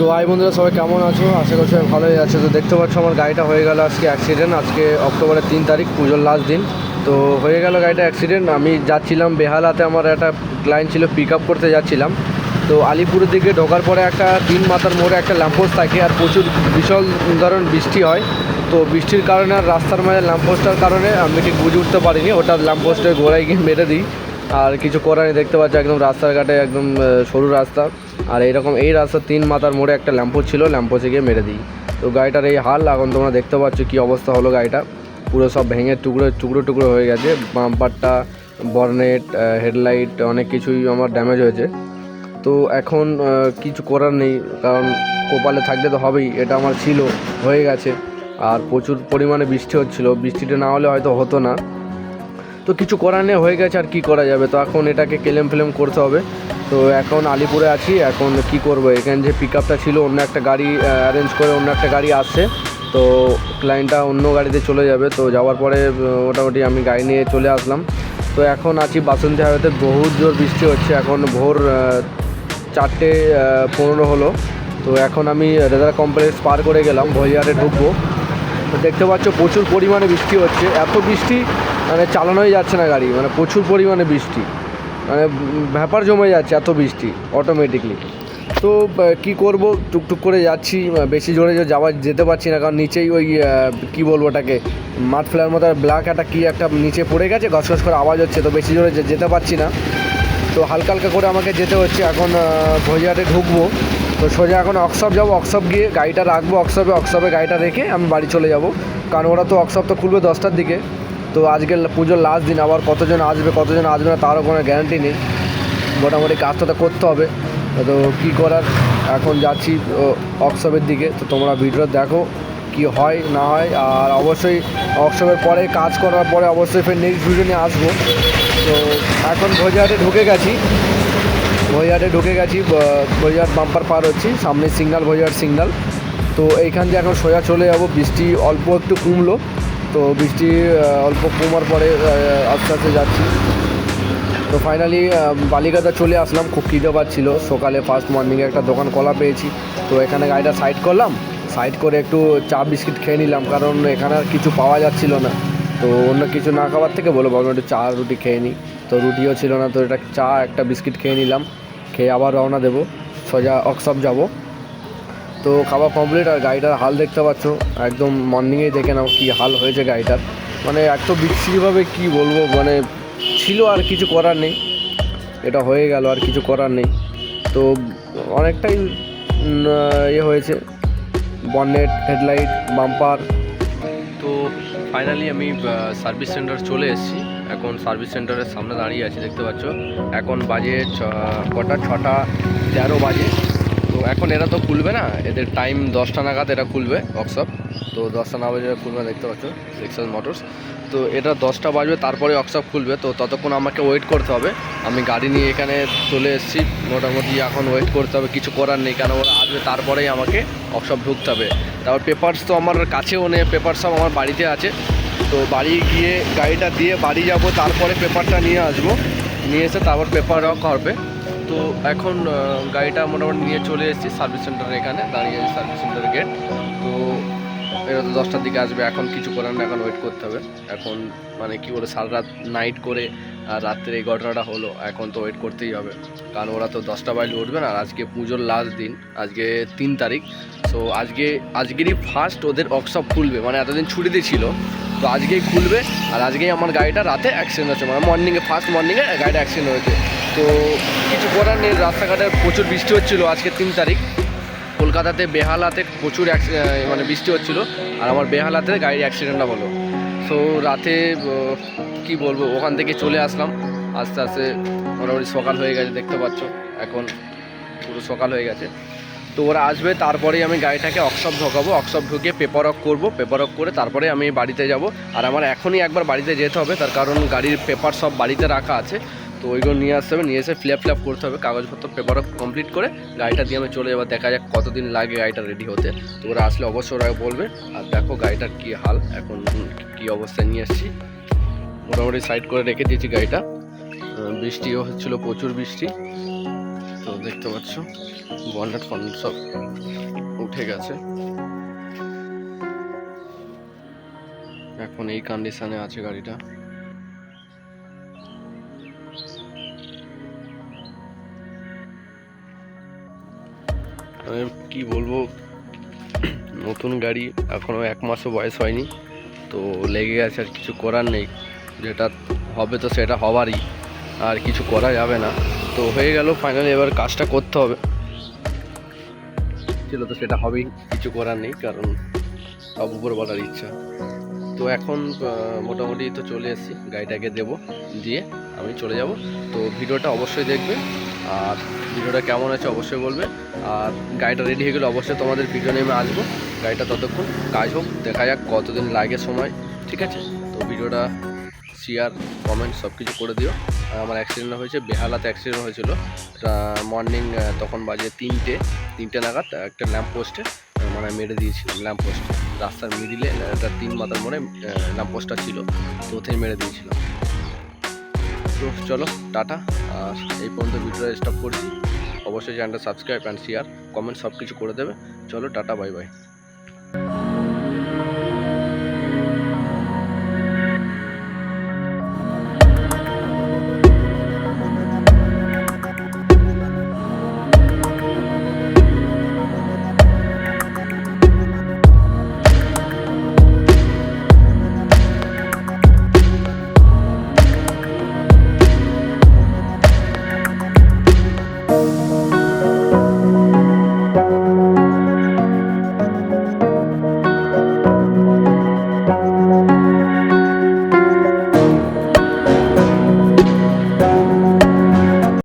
তো আই বন্ধুরা, সবাই কেমন আছো? আশা করছি ভালোই আছে। তো দেখতে পাচ্ছ আমার গাড়িটা হয়ে গেল আজকে অ্যাক্সিডেন্ট আজকে অক্টোবরের তিন তারিখ, পুজোর লাস্ট দিন। তো হয়ে গেল গাড়িটা অ্যাক্সিডেন্ট আমি যাচ্ছিলাম বেহালাতে, আমার একটা ক্লায়েন্ট ছিল পিক আপ করতে যাচ্ছিলাম। তো আলিপুরের দিকে ঢোকার পরে একটা তিন মাথার মোড়ে একটা ল্যাম্পোস্ট থাকে, আর প্রচুর বিশাল ধরুন বৃষ্টি হয়। তো বৃষ্টির কারণে আর রাস্তার মাঝে ল্যাম্পোস্টটার কারণে আমি ঠিক বুঝে উঠতে পারিনি। ওটা ল্যাম্পোস্টের গোড়ায় গিয়ে মেরে দিই। আর কিছু করার নেই, দেখতে পাচ্ছি একদম রাস্তার ঘাটে একদম সরু রাস্তা। আর এইরকম এই রাস্তার তিন মাথার মোড়ে একটা ল্যাম্পো ছিল ল্যাম্পোস্টে গিয়ে মেরে দিই। তো গাড়িটার এই হাল, এখন তোমরা দেখতে পাচ্ছ কী অবস্থা হলো গাড়িটা। পুরো সব ভেঙে টুকরো টুকরো টুকরো হয়ে গেছে। বাম্পারটা, বর্নেট হেডলাইট, অনেক কিছুই আমার ড্যামেজ হয়েছে। তো এখন কিছু করার নেই, কারণ কপালে থাকলে তো হবেই, এটা আমার ছিল, হয়ে গেছে। আর প্রচুর পরিমাণে বৃষ্টি হচ্ছিল। বৃষ্টিটা না হলে হয়তো হতো না। তো কিছু করার নেই, হয়ে গেছে আর কি করা যাবে? তো এখন এটাকে কেলেম ফেলেম করতে হবে। তো এখন আলিপুরে আছি, এখন কি করব? এখানে যে পিক আপটা ছিল, অন্য একটা গাড়ি অ্যারেঞ্জ করে অন্য একটা গাড়ি আসছে। তো ক্লায়েন্টটা অন্য গাড়িতে চলে যাবে। তো যাওয়ার পরে মোটামুটি আমি গাড়ি নিয়ে চলে আসলাম। তো এখন আছি বাসন্তী হাইওয়েতে। বহুত জোর বৃষ্টি হচ্ছে। এখন ভোর চারটে পনেরো হলো। তো এখন আমি রেজার কমপ্লেক্স পার করে গেলাম। ভৈয়ারে ঢুকবো। দেখতে পাচ্ছ, প্রচুর পরিমাণে বৃষ্টি হচ্ছে। এত বৃষ্টি মানে চালানোই যাচ্ছে না গাড়ি মানে প্রচুর পরিমাণে বৃষ্টি। মানে ব্যাপার জমে যাচ্ছে, এত বৃষ্টি অটোমেটিকলি তো কি করব? টুকটুক করে যাচ্ছি বেশি জোরে যাওয়া, যেতে পারছি না, কারণ নিচেই ওই কি বলব ওটাকে, মাঠ ফেলার মতো ব্ল্যাক একটা কি একটা নিচে পড়ে গেছে গসগস করে আওয়াজ হচ্ছে, তো বেশি জোরে যেতে পারছি না। তো হালকা হালকা করে আমাকে যেতে হচ্ছে, এখন ভৈয়াটে ঢুকবো। তো সোজা এখন অক্সপ যাব অক্সপ গিয়ে গাড়িটা রাখব অক্সপে অক্সপে গাড়িটা রেখে আমি বাড়ি চলে যাব। কারণ ওরা তো অক্সপ তো খুলবে দশটার দিকে। তো আজকে পুজোর লাস্ট দিন আবার কতজন আসবে কতজন আসবে না তারও কোনো গ্যারান্টি নেই। মোটামুটি কাজটা তো করতে হবে। তো কী করার? এখন যাচ্ছি অক্সপের দিকে। তো তোমরা ভিডিও দেখো কি হয়, না হয়। আর অবশ্যই অক্সপের পরে কাজ করার পরে অবশ্যই ফের নেক্সট ভিডিও নিয়ে আসব। তো এখন ভোজহাটে ঢুকে গেছি। ভৈয়াটে ঢুকে গেছি ভৈয়াট বাম্পার পার হচ্ছি, সামনে সিগনাল ভৈয়াট সিগনাল তো এইখান দিয়ে এখন সোজা চলে যাব। বৃষ্টি অল্প একটু কমলো। তো বৃষ্টি অল্প কমার পরে আস্তে আস্তে যাচ্ছি। তো ফাইনালি বালিকাদা চলে আসলাম, খুব খিদে পাচ্ছিল। সকালে ফার্স্ট মর্নিংয়ে একটা দোকান কলা পেয়েছি। তো এখানে গাড়িটা সাইড করলাম। সাইড করে একটু চা বিস্কিট খেয়ে নিলাম, কারণ এখানে আর কিছু পাওয়া যাচ্ছিল না। তো অন্য কিছু না খাবার থেকে বলো ভাবলাম একটু চা, রুটি খেয়ে নিই। তো রুটিও ছিল না, তো এটা চা, একটা বিস্কিট খেয়ে নিলাম। খেয়ে আবার রওনা দেবো। সোজা অক্সপ যাব। তো খাওয়া কমপ্লিট আর গাড়িটার হাল দেখতে পাচ্ছ। একদম মর্নিংয়েই দেখে নাও কী হাল হয়েছে গাড়িটার। মানে এত বিচ্ছিরিভাবে কি বলব মানে ছিল আর কিছু করার নেই। এটা হয়ে গেল, আর কিছু করার নেই। তো অনেকটাই ইয়ে হয়েছে। বনেট হেডলাইট বাম্পার তো ফাইনালি আমি সার্ভিস সেন্টার চলে এসেছি। এখন সার্ভিস সেন্টারের সামনে দাঁড়িয়ে আছি, দেখতে পাচ্ছ। এখন বাজে কটা? ছটা তেরো বাজে। এখন এরা তো খুলবে না, এদের টাইম দশটা নাগাদ এরা খুলবে ওয়ার্কশপ তো দশটা না বাজে খুলবে দেখতে পাচ্ছ এক্সেল মোটরস তো এটা দশটা বাজবে, তারপরে ওয়ার্কশপ খুলবে। তো ততক্ষণ আমাকে ওয়েট করতে হবে। আমি গাড়ি নিয়ে এখানে চলে এসেছি। মোটামুটি এখন ওয়েট করতে হবে, কিছু করার নেই কেন ওরা আসবে তারপরেই আমাকে ওয়ার্কশপ ঢুকতে হবে। তারপর পেপারস তো আমার কাছেও নেই পেপার সব আমার বাড়িতে আছে। তো বাড়ি গিয়ে গাড়িটা দিয়ে বাড়ি যাব, তারপরে পেপারটা নিয়ে আসব। নিয়ে এসে তারপর পেপার হবে তো এখন গাড়িটা মোটামুটি নিয়ে চলে এসেছি সার্ভিস সেন্টার এখানে, দাঁড়িয়ে আছি সার্ভিস সেন্টারের গেট তো এরা তো দশটার দিকে আসবে, এখন কিছু করার না এখন ওয়েট করতে হবে। এখন মানে কি বলে, সারা রাত নাইট করে আর রাত্রে এই ঘটনাটা হলো, এখন তো ওয়েট করতেই হবে। কারণ ওরা তো দশটা বাইলে উঠবে না, আর আজকে পুজোর লাস্ট দিন, আজকে তিন তারিখ। সো আজকে, আজকেরই ফার্স্ট ওদের ওয়ার্কশপ খুলবে মানে এতদিন ছুটিতে ছিল। তো আজকেই খুলবে, আর আজকেই আমার গাড়িটা রাতে অ্যাক্সিডেন্ট হচ্ছে মানে মর্নিংয়ে ফার্স্ট মর্নিংয়ে গাড়িটা অ্যাক্সিডেন্ট হয়েছে। তো কিছু করার নেই, রাস্তাঘাটে প্রচুর বৃষ্টি হচ্ছিল আজকে তিন তারিখ। কলকাতাতে বেহালাতে প্রচুর মানে বৃষ্টি হচ্ছিল। আর আমার বেহালাতে গাড়ির অ্যাক্সিডেন্টটা হলো। সো রাতে কি বলব, ওখান থেকে চলে আসলাম। আস্তে আস্তে মোটামুটি সকাল হয়ে গেছে, দেখতে পাচ্ছ। এখন পুরো সকাল হয়ে গেছে। তো ওরা আসবে, তারপরেই আমি গাড়িটাকে অক্সপ ঢোকাবো। অক্সপ ঢুকিয়ে পেপার অফ করব। পেপার অফ করে তারপরে আমি বাড়িতে যাব। আর আমার এখনই একবার বাড়িতে যেতে হবে। তার কারণ গাড়ির পেপার সব বাড়িতে রাখা আছে। তো ওইগুলো নিয়ে আসতে হবে, নিয়ে এসে ফ্ল্যাপ ফ্ল্যাপ করতে হবে, কাগজপত্র পেপার কমপ্লিট করে গাড়িটা দিয়ে আমি চলে যাব দেখা যাক কতদিন লাগে গাড়িটা রেডি হতে। তো ওরা আসলে অবশ্যই ওরা বলবে, আর দেখো গাড়িটার কী হাল, এখন কী অবস্থায় নিয়ে এসেছি। মোটামুটি সাইড করে রেখে দিয়েছি গাড়িটা। বৃষ্টিও হচ্ছিল, প্রচুর বৃষ্টি। তো দেখতে পাচ্ছ বন্ডেড ফন্ডেড সব উঠে গেছে। এখন এই কন্ডিশনে আছে গাড়িটা। কি বলব, নতুন গাড়ি এখনও এক মাসও বয়স হয়নি, তো লেগে গেছে আর কিছু করার নেই। যেটা হবে তো সেটা হবারই, আর কিছু করা যাবে না। তো হয়ে গেল ফাইনালি এবার কাজটা করতে হবে। ছিল তো সেটা হবেই, কিছু করার নেই, কারণ সব উপর বলার ইচ্ছা। তো এখন মোটামুটি তো চলে এসেছি, গাড়িটাকে দেবো, দিয়ে আমি চলে যাব। তো ভিডিওটা অবশ্যই দেখবে, আর ভিডিওটা কেমন আছে অবশ্যই বলবে। আর গাড়িটা রেডি হয়ে গেলে অবশ্যই তোমাদের ভিডিও নেমে আসব। গাড়িটা ততক্ষণ কাজ হোক, দেখা যাক কতদিন লাগে সময়, ঠিক আছে? তো ভিডিওটা শেয়ার কমেন্ট সব কিছু করে দিও। আমার অ্যাক্সিডেন্ট হয়েছে, বেহালাতে অ্যাক্সিডেন্ট হয়েছিল। মর্নিং তখন বাজে তিনটে তিনটে নাগাদ একটা ল্যাম্প পোস্টে মানে মেরে দিয়েছিলাম ল্যাম্প পোস্ট রাস্তার মিডিলে একটা তিন মাথার মোড়ে পোস্টার ছিল। তো ওতে মেরে দিয়েছিলাম। তো চলো, টাটা। আর এই পর্যন্ত ভিডিওটা স্টপ করছি। অবশ্যই চ্যানেলটা সাবস্ক্রাইব অ্যান্ড শেয়ার কমেন্ট সব কিছু করে দেবে। চলো, টাটা বাই বাই